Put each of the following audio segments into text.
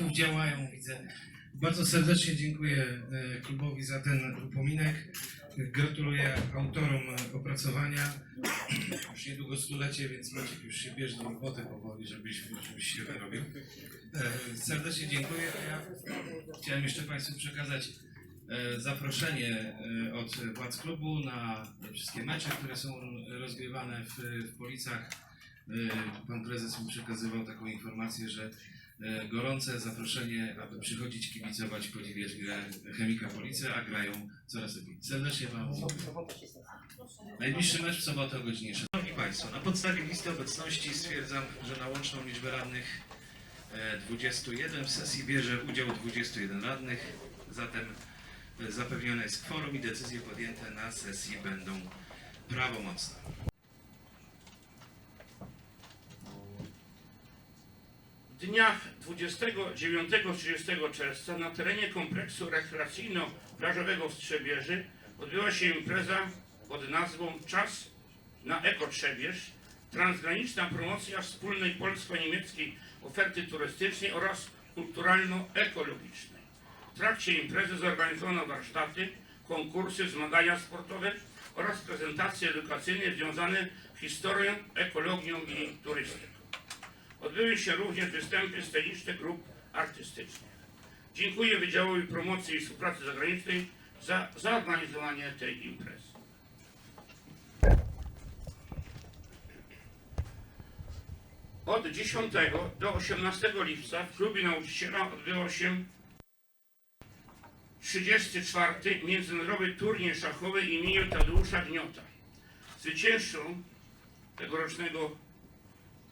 Działają, widzę. Bardzo serdecznie dziękuję e, klubowi za ten upominek. Gratuluję autorom opracowania. Już niedługo stulecie, więc Maciek już się bierze do roboty powoli, żebyś, żebyś się wyrobił. E, Serdecznie dziękuję. Ja chciałem jeszcze Państwu przekazać e, zaproszenie od władz klubu na wszystkie mecze, które są rozgrywane w, w Policach. Pan prezes mi przekazywał taką informację, że gorące zaproszenie, aby przychodzić, kibicować, podziwiać grę Chemika Police, a grają coraz lepiej. Serdecznie Wam. Najbliższy mecz w sobotę o godzinie 6. Szanowni Państwo, na podstawie listy obecności stwierdzam, że na łączną liczbę radnych e, 21 w sesji bierze udział 21 radnych, zatem e, zapewnione jest kworum i decyzje podjęte na sesji będą prawomocne. Dniach 29-30 czerwca na terenie kompleksu rekreacyjno-plażowego w Trzebieży odbyła się impreza pod nazwą Czas na Eko Trzebież, transgraniczna promocja wspólnej polsko-niemieckiej oferty turystycznej oraz kulturalno-ekologicznej. W trakcie imprezy zorganizowano warsztaty, konkursy, zmagania sportowe oraz prezentacje edukacyjne związane z historią, ekologią i turystyką. Odbyły się również występy sceniczne grup artystycznych. Dziękuję Wydziałowi Promocji i Współpracy Zagranicznej za zorganizowanie tej imprezy. Od 10 do 18 lipca w klubie nauczyciela odbyło się 34. Międzynarodowy Turniej Szachowy imieniu Tadeusza Gniota. Zwycięzcą tegorocznego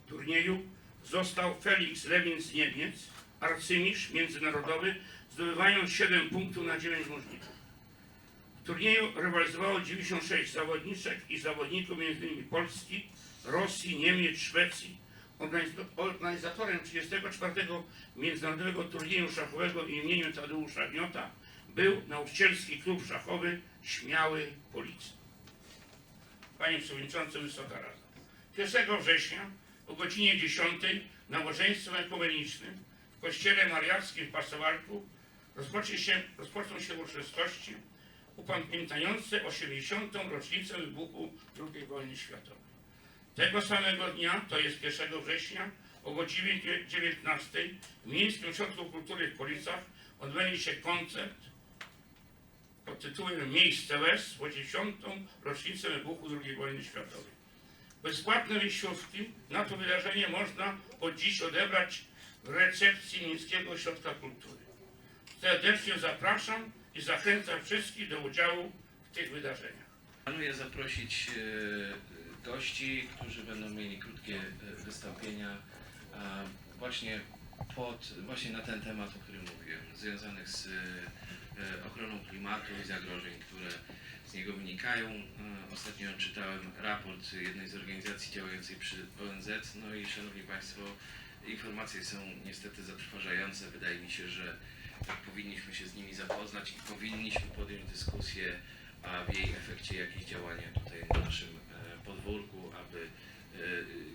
turnieju został Felix Lewin z Niemiec, arcymistrz międzynarodowy, zdobywając 7 punktów na 9 możliwych. W turnieju rywalizowało 96 zawodniczek i zawodników m.in. Polski, Rosji, Niemiec, Szwecji. Organiz- Organizatorem 34. Międzynarodowego Turnieju Szachowego imieniu Tadeusza Gniota był nauczycielski klub szachowy Śmiały Policja. Panie Przewodniczący, Wysoka Rada. 1 września o godzinie 10 nabożeństwem ekumenicznym w kościele mariackim w Pasowarku rozpocznie się, rozpoczną się uroczystości upamiętniające 80. rocznicę wybuchu II wojny światowej. Tego samego dnia, to jest 1 września, o godzinie 19 w Miejskim Ośrodku Kultury w Policach odbędzie się koncert pod tytułem Miejsce łez w 80. rocznicę wybuchu II wojny światowej. Bezpłatne wyjściówki na to wydarzenie można od dziś odebrać w recepcji Miejskiego Ośrodka Kultury. Serdecznie zapraszam i zachęcam wszystkich do udziału w tych wydarzeniach. Planuję zaprosić e, gości, którzy będą mieli krótkie e, wystąpienia właśnie, pod, właśnie na ten temat, o którym mówiłem, związanych z e, ochroną klimatu i zagrożeń, które z niego wynikają. E, Ostatnio czytałem raport jednej z organizacji działającej przy ONZ, no i Szanowni Państwo, informacje są niestety zatrważające. Wydaje mi się, że tak powinniśmy się z nimi zapoznać i powinniśmy podjąć dyskusję a w jej efekcie jakieś działania tutaj na naszym e, podwórku, aby e,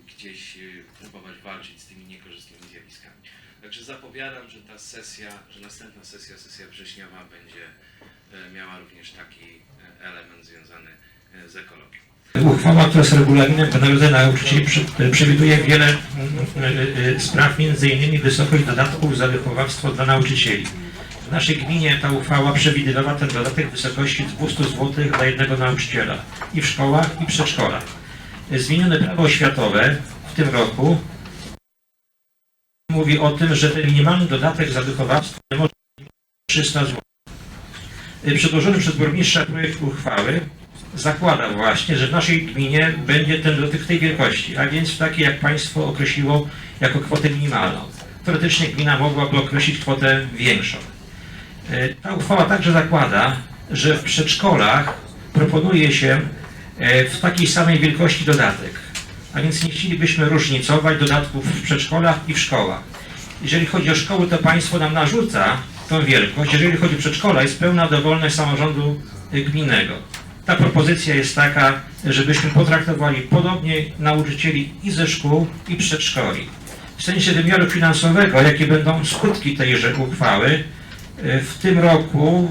gdzieś e, próbować walczyć z tymi niekorzystnymi zjawiskami. Także zapowiadam, że ta sesja, że następna sesja, sesja wrześniowa będzie e, miała również taki e, element związany e, z ekologią. Uchwała, która jest regulaminem wynagrodzenia nauczycieli przewiduje wiele y, y, spraw, m.in. wysokość dodatków za wychowawstwo dla nauczycieli. W naszej gminie ta uchwała przewidywała ten dodatek w wysokości 200 zł dla jednego nauczyciela i w szkołach, i przedszkolach. Zmienione prawo oświatowe w tym roku mówi o tym, że ten minimalny dodatek za wychowawstwo nie może być 300 zł. Przedłożony przez burmistrza projekt uchwały zakłada właśnie, że w naszej gminie będzie ten dotyk tej wielkości, a więc taki jak państwo określiło jako kwotę minimalną. Teoretycznie gmina mogłaby określić kwotę większą. E, Ta uchwała także zakłada, że w przedszkolach proponuje się w takiej samej wielkości dodatek. A więc nie chcielibyśmy różnicować dodatków w przedszkolach i w szkołach. Jeżeli chodzi o szkoły, to państwo nam narzuca tą wielkość. Jeżeli chodzi o przedszkola, jest pełna dowolność samorządu gminnego. Ta propozycja jest taka, żebyśmy potraktowali podobnie nauczycieli i ze szkół, i przedszkoli. W sensie wymiaru finansowego, jakie będą skutki tejże uchwały, e, w tym roku,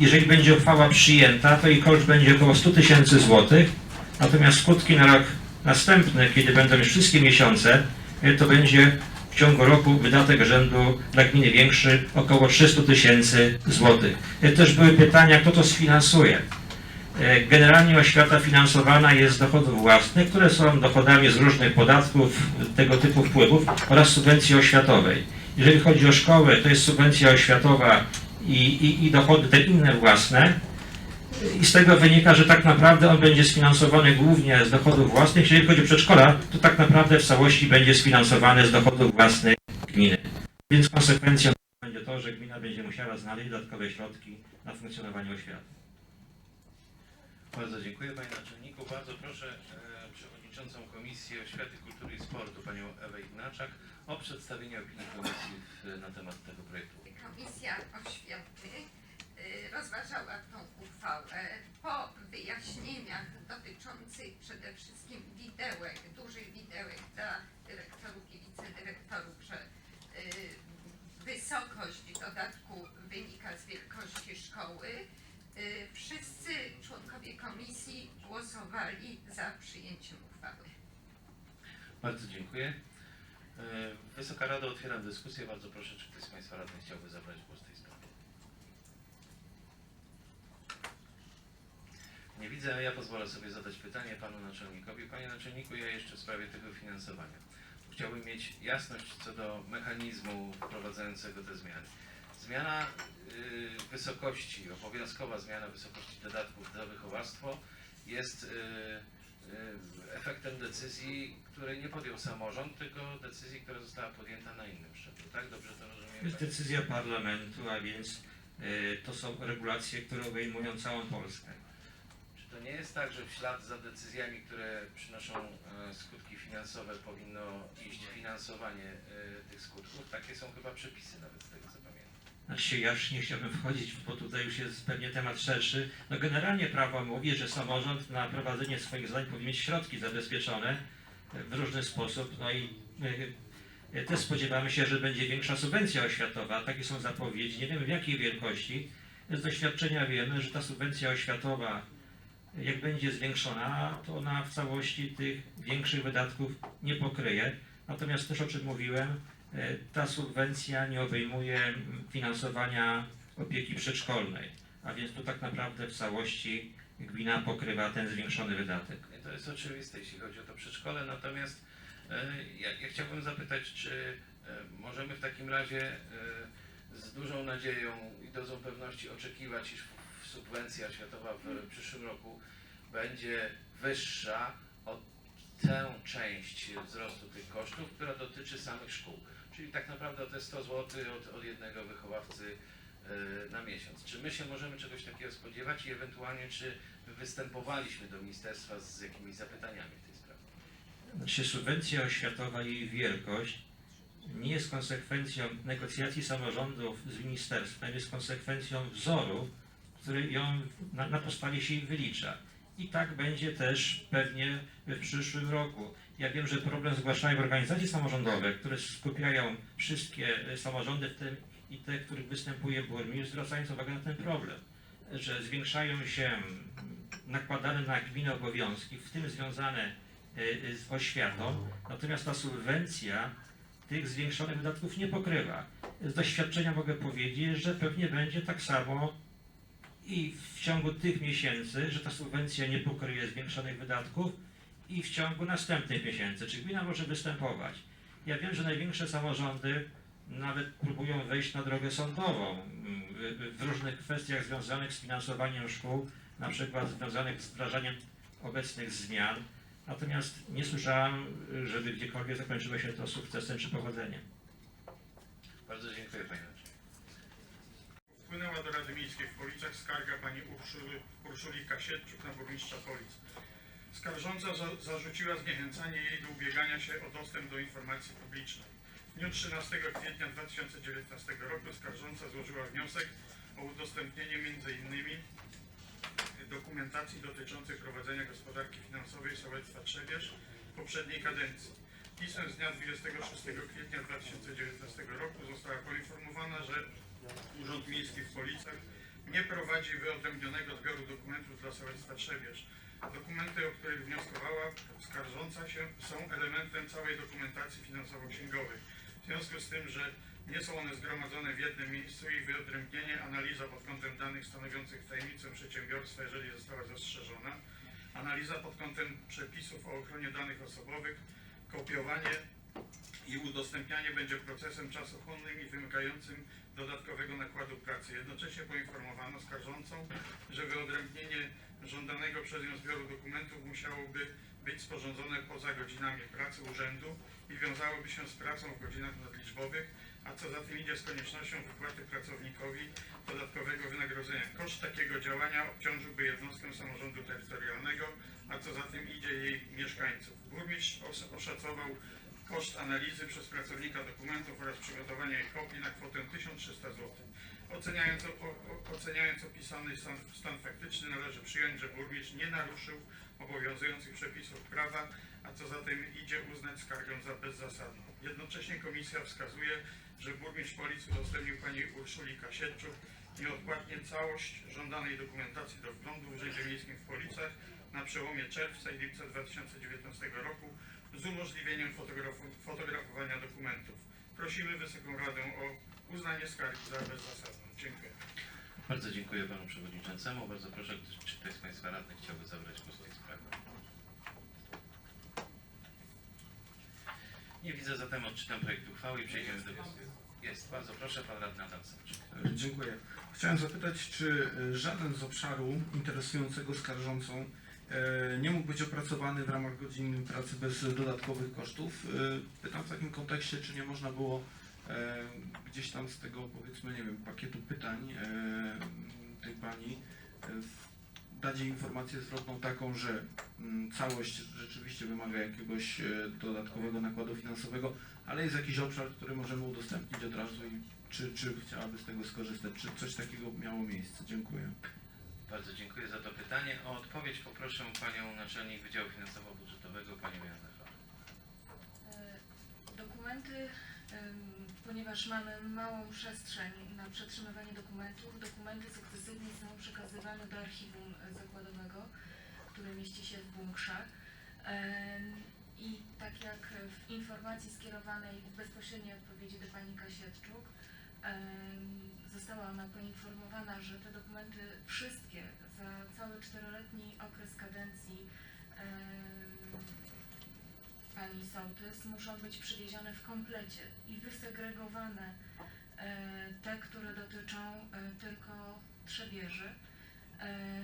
jeżeli będzie uchwała przyjęta, to jej koszt będzie około 100 tysięcy złotych, natomiast skutki na rok następny, kiedy będą już wszystkie miesiące, e, to będzie w ciągu roku wydatek rzędu dla gminy większy około 300 tysięcy złotych. E, Też były pytania, kto to sfinansuje. E, Generalnie oświata finansowana jest z dochodów własnych, które są dochodami z różnych podatków, tego typu wpływów oraz subwencji oświatowej. Jeżeli chodzi o szkołę, to jest subwencja oświatowa i, i, i dochody te inne własne. I z tego wynika, że tak naprawdę on będzie sfinansowany głównie z dochodów własnych. Jeżeli chodzi o przedszkola, to tak naprawdę w całości będzie sfinansowany z dochodów własnych gminy. Więc konsekwencją będzie to, że gmina będzie musiała znaleźć dodatkowe środki na funkcjonowanie oświaty. Bardzo dziękuję Panie Naczelniku. Bardzo proszę e, Przewodniczącą Komisji Oświaty, Kultury i Sportu, Panią Ewę Ignaczak o przedstawienie opinii Komisji na temat tego projektu. Komisja Oświaty y, rozważała tą uchwałę po wyjaśnieniach dotyczących przede wszystkim widełek, dużych widełek dla dyrektorów i wicedyrektorów, że y, wysokość dodatku wynika z wielkości szkoły. Y, Wszyscy członkowie komisji głosowali za przyjęciem uchwały. Bardzo dziękuję. E, Wysoka Rado, otwieram dyskusję. Bardzo proszę, czy ktoś z Państwa radnych chciałby zabrać głos w tej sprawie. Nie widzę, ja pozwolę sobie zadać pytanie Panu Naczelnikowi. Panie Naczelniku, ja jeszcze w sprawie tego finansowania. Chciałbym mieć jasność co do mechanizmu wprowadzającego te zmiany. Zmiana y, wysokości, obowiązkowa zmiana wysokości dodatków za wychowawstwo jest y, efektem decyzji, której nie podjął samorząd, tylko decyzji, która została podjęta na innym szczeblu. Tak? Dobrze to rozumiem? jest panie? decyzja parlamentu, a więc e, to są regulacje, które obejmują całą Polskę. Czy to nie jest tak, że w ślad za decyzjami, które przynoszą e, skutki finansowe, powinno iść finansowanie e, tych skutków? Takie są chyba przepisy nawet z tego, co pamiętam. Znaczy ja już nie chciałbym wchodzić, bo tutaj już jest pewnie temat szerszy. No generalnie prawo mówi, że samorząd na prowadzenie swoich zadań powinien mieć środki zabezpieczone w różny sposób. No i e, e, też spodziewamy się, że będzie większa subwencja oświatowa. Takie są zapowiedzi. Nie wiemy w jakiej wielkości. Z doświadczenia wiemy, że ta subwencja oświatowa, jak będzie zwiększona, to ona w całości tych większych wydatków nie pokryje. Natomiast też o czym mówiłem, ta subwencja nie obejmuje finansowania opieki przedszkolnej, a więc tu tak naprawdę w całości gmina pokrywa ten zwiększony wydatek. To jest oczywiste, jeśli chodzi o to przedszkole, natomiast e, ja, ja chciałbym zapytać, czy e, możemy w takim razie e, z dużą nadzieją i dozą pewności oczekiwać, iż subwencja oświatowa w przyszłym roku będzie wyższa o tę część wzrostu tych kosztów, która dotyczy samych szkół. Czyli tak naprawdę o te 100 zł od, od jednego wychowawcy e, na miesiąc. Czy my się możemy czegoś takiego spodziewać i ewentualnie czy występowaliśmy do ministerstwa z jakimiś zapytaniami w tej sprawie? Znaczy subwencja oświatowa i jej wielkość nie jest konsekwencją negocjacji samorządów z ministerstwem, jest konsekwencją wzoru, który ją na, na podstawie się wylicza. I tak będzie też pewnie w przyszłym roku. Ja wiem, że problem zgłaszają organizacje samorządowe, które skupiają wszystkie e, samorządy, w tym i te, których występuje burmistrz, zwracając uwagę na ten problem, że zwiększają się mm, nakładane na gminę obowiązki, w tym związane e, z oświatą, natomiast ta subwencja tych zwiększonych wydatków nie pokrywa. Z doświadczenia mogę powiedzieć, że pewnie będzie tak samo i w ciągu tych miesięcy, że ta subwencja nie pokryje zwiększonych wydatków i w ciągu następnych miesięcy. Czy gmina może występować? Ja wiem, że największe samorządy nawet próbują wejść na drogę sądową mm, w, różnych kwestiach związanych z finansowaniem szkół, na przykład związanych z wdrażaniem obecnych zmian. Natomiast nie słyszałem, żeby gdziekolwiek zakończyło się to sukcesem czy powodzeniem. Bardzo dziękuję Panie. Wpłynęła do Rady Miejskiej w Policach skarga pani Urszuli, Urszuli Kasietczuk na burmistrza Polic. Skarżąca za, zarzuciła zniechęcanie jej do ubiegania się o dostęp do informacji publicznej. W dniu 13 kwietnia 2019 roku skarżąca złożyła wniosek o udostępnienie m.in. dokumentacji dotyczącej prowadzenia gospodarki finansowej sołectwa Trzebież poprzedniej kadencji. Pismem z dnia 26 kwietnia 2019 roku została poinformowana, że Urząd Miejski w Policach nie prowadzi wyodrębnionego zbioru dokumentów dla sołectwa Trzebież. Dokumenty, o których wnioskowała skarżąca się, są elementem całej dokumentacji finansowo-księgowej. W związku z tym, że nie są one zgromadzone w jednym miejscu, ich wyodrębnienie, analiza pod kątem danych stanowiących tajemnicę przedsiębiorstwa, jeżeli została zastrzeżona, analiza pod kątem przepisów o ochronie danych osobowych, kopiowanie i udostępnianie będzie procesem czasochłonnym i wymagającym dodatkowego nakładu pracy. Jednocześnie poinformowano skarżącą, że wyodrębnienie żądanego przez nią zbioru dokumentów musiałoby być sporządzone poza godzinami pracy urzędu i wiązałoby się z pracą w godzinach nadliczbowych, a co za tym idzie z koniecznością wypłaty pracownikowi dodatkowego wynagrodzenia. Koszt takiego działania obciążyłby jednostkę samorządu terytorialnego, a co za tym idzie jej mieszkańców. Burmistrz os- oszacował koszt analizy przez pracownika dokumentów oraz przygotowania ich kopii na kwotę 1300 zł. Oceniając, o, oceniając opisany stan, stan faktyczny należy przyjąć, że burmistrz nie naruszył obowiązujących przepisów prawa, a co za tym idzie uznać skargę za bezzasadną. Jednocześnie komisja wskazuje, że burmistrz policji udostępnił pani Urszuli Kasiedczuk nieodpłatnie całość żądanej dokumentacji do wglądu w Urzędzie Miejskim w Policach na przełomie czerwca i lipca 2019 roku z umożliwieniem fotografowania dokumentów. Prosimy Wysoką Radę o uznanie skargi za bezzasadną. Dziękuję. Bardzo dziękuję panu przewodniczącemu. Bardzo proszę, czy ktoś z państwa radnych chciałby zabrać głos w tej sprawie? Nie widzę, zatem odczytam projekt uchwały i przejdziemy do głosu. Jest, bardzo proszę, pan radny Adam Dziękuję. Chciałem zapytać, czy e, żaden z obszaru interesującego skarżącą nie mógł być opracowany w ramach godzin pracy bez dodatkowych kosztów? E, Pytam w takim kontekście, czy nie można było e, gdzieś tam z tego, powiedzmy, nie wiem, pakietu pytań e, tej pani e, dać jej informację zwrotną taką, że mm, całość rzeczywiście wymaga jakiegoś e, dodatkowego nakładu finansowego, ale jest jakiś obszar, który możemy udostępnić od razu i czy, czy chciałaby z tego skorzystać? Czy coś takiego miało miejsce? Dziękuję. Bardzo dziękuję za to pytanie. O odpowiedź poproszę panią naczelnik Wydziału Finansowo-Budżetowego, panią Joannę Fal. E, Dokumenty, ponieważ mamy małą przestrzeń na przetrzymywanie dokumentów, dokumenty sukcesywnie są przekazywane do archiwum e, zakładowego, które mieści się w bunkrze. I tak jak w informacji skierowanej bezpośredniej odpowiedzi do pani Kasietczuk, em, została ona poinformowana, że te dokumenty wszystkie za cały czteroletni okres kadencji pani sołtys muszą być przywiezione w komplecie i wysegregowane e, te, które dotyczą e, tylko trzebieży. E,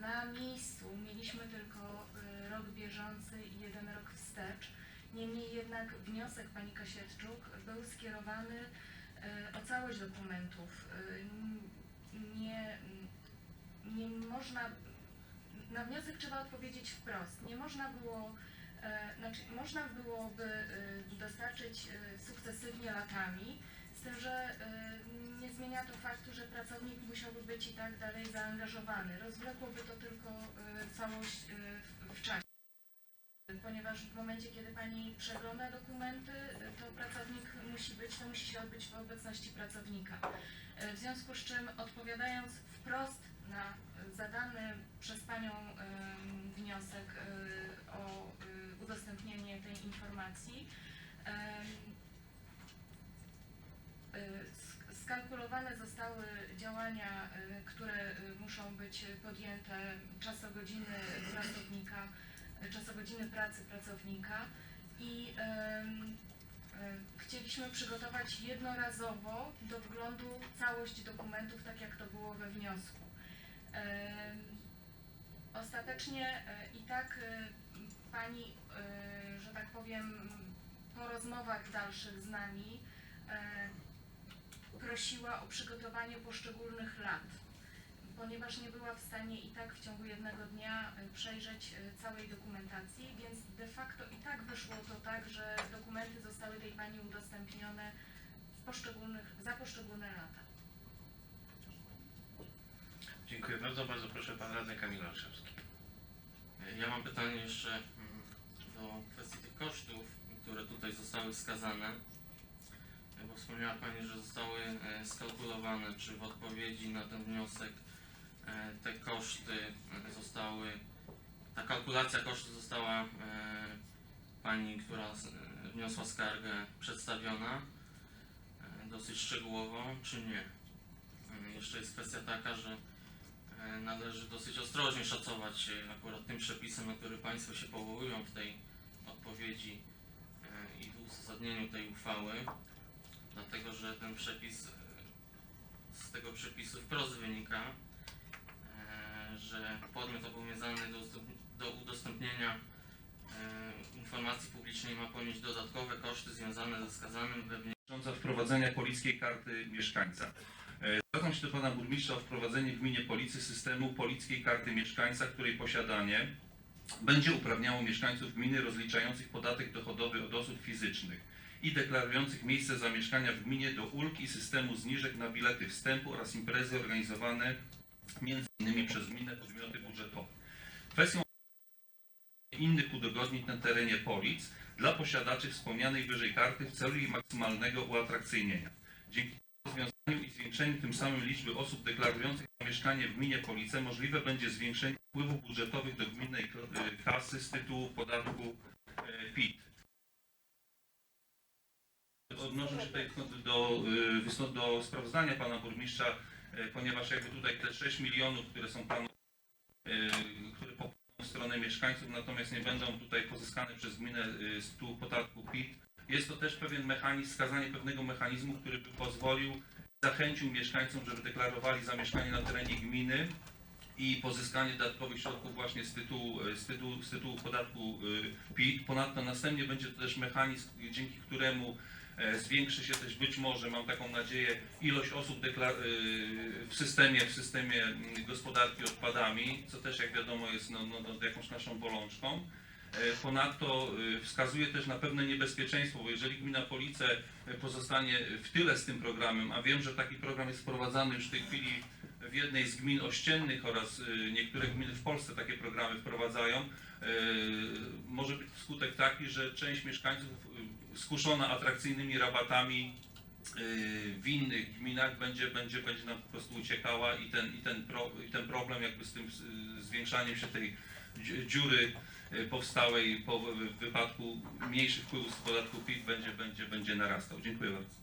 na miejscu mieliśmy tylko rok bieżący i jeden rok wstecz. Niemniej jednak wniosek pani Kasiewczuk był skierowany o całość dokumentów. E, Nie, nie można, na wniosek trzeba odpowiedzieć wprost. Nie można było E, Znaczy, można byłoby e, dostarczyć e, sukcesywnie latami, z tym, że e, nie zmienia to faktu, że pracownik musiałby być i tak dalej zaangażowany. Rozwlekłoby to tylko e, całość e, w czasie. Ponieważ w momencie, kiedy Pani przegląda dokumenty, to pracownik musi być, to musi się odbyć w obecności pracownika. E, W związku z czym odpowiadając wprost na zadany przez Panią wniosek e, o e, udostępnienie tej informacji, sk- skalkulowane zostały działania, które muszą być podjęte, czasogodziny pracownika, czasogodziny pracy pracownika i e, chcieliśmy przygotować jednorazowo do wglądu całość dokumentów, tak jak to było we wniosku. Ostatecznie e, i tak e, pani, że tak powiem, po rozmowach dalszych z nami prosiła o przygotowanie poszczególnych lat, ponieważ nie była w stanie i tak w ciągu jednego dnia e, przejrzeć e, całej dokumentacji, więc de facto i tak wyszło to tak, że dokumenty zostały tej pani udostępnione w poszczególnych, za poszczególne lata. Dziękuję bardzo. Bardzo proszę, pan radny Kamil Olszewski. Ja mam pytanie jeszcze mm, do kwestii tych kosztów. które tutaj zostały wskazane. Bo wspomniała Pani, że zostały e, skalkulowane, czy w odpowiedzi na ten wniosek te koszty e, zostały, ta kalkulacja kosztów została e, Pani, która e, wniosła skargę, przedstawiona e, dosyć szczegółowo, czy nie? E, Jeszcze jest kwestia taka, że e, należy dosyć ostrożnie szacować e, akurat tym przepisem, na który Państwo się powołują w tej odpowiedzi e, i w uzasadnieniu tej uchwały, dlatego że ten przepis, e, z tego przepisu wprost wynika, e, że podmiot obowiązany do, udostępnienia e, informacji publicznej ma ponieść dodatkowe koszty związane ze wskazanym we wniosku dotycząca wprowadzenia polickiej karty mieszkańca. E, Zwracam się do pana burmistrza o wprowadzenie w gminie Policy systemu polickiej karty mieszkańca, której posiadanie będzie uprawniało mieszkańców gminy rozliczających podatek dochodowy od osób fizycznych i deklarujących miejsce zamieszkania w gminie do ulg i systemu zniżek na bilety wstępu oraz imprezy organizowane m.in. przez gminne podmioty budżetowe. Kwestią innych udogodnień na terenie Polic dla posiadaczy wspomnianej wyżej karty w celu jej maksymalnego uatrakcyjnienia. Dzięki rozwiązaniu i zwiększeniu tym samym liczby osób deklarujących zamieszkanie w gminie Police możliwe będzie zwiększenie wpływów budżetowych do gminnej e, kasy z tytułu podatku e, PIT. Odnoszę się tutaj do, e, do sprawozdania pana burmistrza, ponieważ jakby tutaj te 6 milionów, które są planowane, e, które popłyną w stronę mieszkańców, natomiast nie będą tutaj pozyskane przez gminę e, z tytułu podatku PIT, jest to też pewien mechanizm, wskazanie pewnego mechanizmu, który by pozwolił, zachęcił mieszkańców, żeby deklarowali zamieszkanie na terenie gminy i pozyskanie dodatkowych środków właśnie z tytułu, z tytułu, z tytułu podatku PIT. Ponadto następnie będzie to też mechanizm, dzięki któremu e, zwiększy się też być może, mam taką nadzieję, ilość osób y, w systemie, w systemie mm, gospodarki odpadami, co też jak wiadomo jest no, no, no, jakąś naszą bolączką. E, Ponadto y, wskazuje też na pewne niebezpieczeństwo, bo jeżeli gmina Police e, pozostanie w tyle z tym programem, a wiem, że taki program jest wprowadzany już w tej chwili w jednej z gmin ościennych oraz y, niektóre gminy w Polsce takie programy wprowadzają, e, może być skutek taki, że część mieszkańców y, skuszona atrakcyjnymi rabatami y, w innych gminach będzie, będzie, będzie nam po prostu uciekała i ten, i ten, pro, i ten problem jakby z tym y, zwiększaniem się tej dzi- dziury y, powstałej po wy- wypadku mniejszych wpływów z podatku PIT będzie, będzie, będzie narastał. Dziękuję bardzo.